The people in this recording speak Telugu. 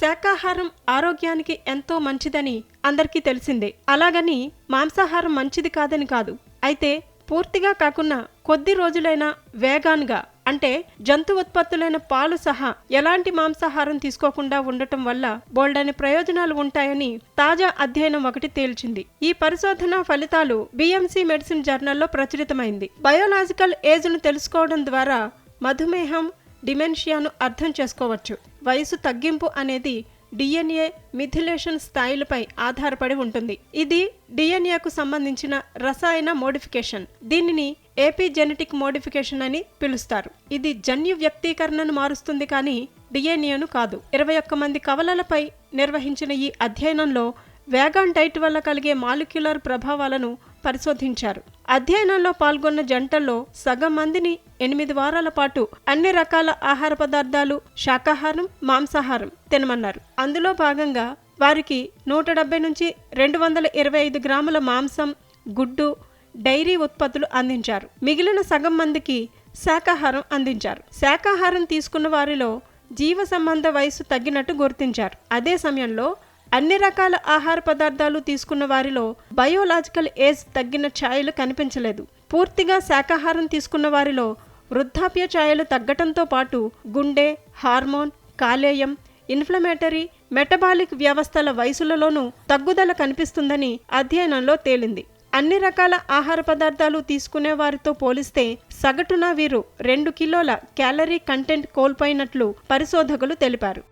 శాకాహారం ఆరోగ్యానికి ఎంతో మంచిదని అందరికీ తెలిసిందే. అలాగని మాంసాహారం మంచిది కాదని కాదు. అయితే పూర్తిగా కాకుండా కొద్ది రోజులైనా వేగాన్గా అంటే జంతు ఉత్పత్తులైన పాలు సహా ఎలాంటి మాంసాహారం తీసుకోకుండా ఉండటం వల్ల బోల్డని ప్రయోజనాలు ఉంటాయని తాజా అధ్యయనం ఒకటి తేల్చింది. ఈ పరిశోధన ఫలితాలు బిఎంసీ మెడిసిన్ జర్నల్లో ప్రచురితమైంది. బయోలాజికల్ ఏజ్ను తెలుసుకోవడం ద్వారా మధుమేహం డిమెన్షియాను అర్థం చేసుకోవచ్చు. వయసు తగ్గింపు అనేది డిఎన్ఏ మిథిలేషన్ స్థాయిలపై ఆధారపడి ఉంటుంది. ఇది డిఎన్ఏకు సంబంధించిన రసాయన మోడిఫికేషన్. దీనిని ఏపీ జెనెటిక్ మోడిఫికేషన్ అని పిలుస్తారు. ఇది జన్యు వ్యక్తీకరణను మారుస్తుంది కానీ డిఎన్ఏను కాదు. ఇరవై ఒక్క మంది కవలలపై నిర్వహించిన ఈ అధ్యయనంలో వేగాన్ డైట్ వల్ల కలిగే మాలిక్యులర్ ప్రభావాలను పరిశోధించారు. అధ్యయనంలో పాల్గొన్న జంటల్లో సగం మందిని ఎనిమిది వారాల పాటు అన్ని రకాల ఆహార పదార్థాలు శాకాహారం మాంసాహారం తినమన్నారు. అందులో భాగంగా వారికి నూట డెబ్బై నుంచి రెండు వందల ఇరవై ఐదు గ్రాముల మాంసం గుడ్డు డైరీ ఉత్పత్తులు అందించారు. మిగిలిన సగం మందికి శాకాహారం అందించారు. శాకాహారం తీసుకున్న వారిలో జీవ సంబంధ వయసు తగ్గినట్టు గుర్తించారు. అదే సమయంలో అన్ని రకాల ఆహార పదార్థాలు తీసుకున్న వారిలో బయోలాజికల్ ఏజ్ తగ్గిన ఛాయలు కనిపించలేదు. పూర్తిగా శాకాహారం తీసుకున్న వారిలో వృద్ధాప్య ఛాయలు తగ్గటంతో పాటు గుండె హార్మోన్ కాలేయం ఇన్ఫ్లమేటరీ మెటబాలిక్ వ్యవస్థల వయసులలోనూ తగ్గుదల కనిపిస్తుందని అధ్యయనంలో తేలింది. అన్ని రకాల ఆహార పదార్థాలు తీసుకునే వారితో పోలిస్తే సగటున వీరు రెండు కిలోల క్యాలరీ కంటెంట్ కోల్పోయినట్లు పరిశోధకులు తెలిపారు.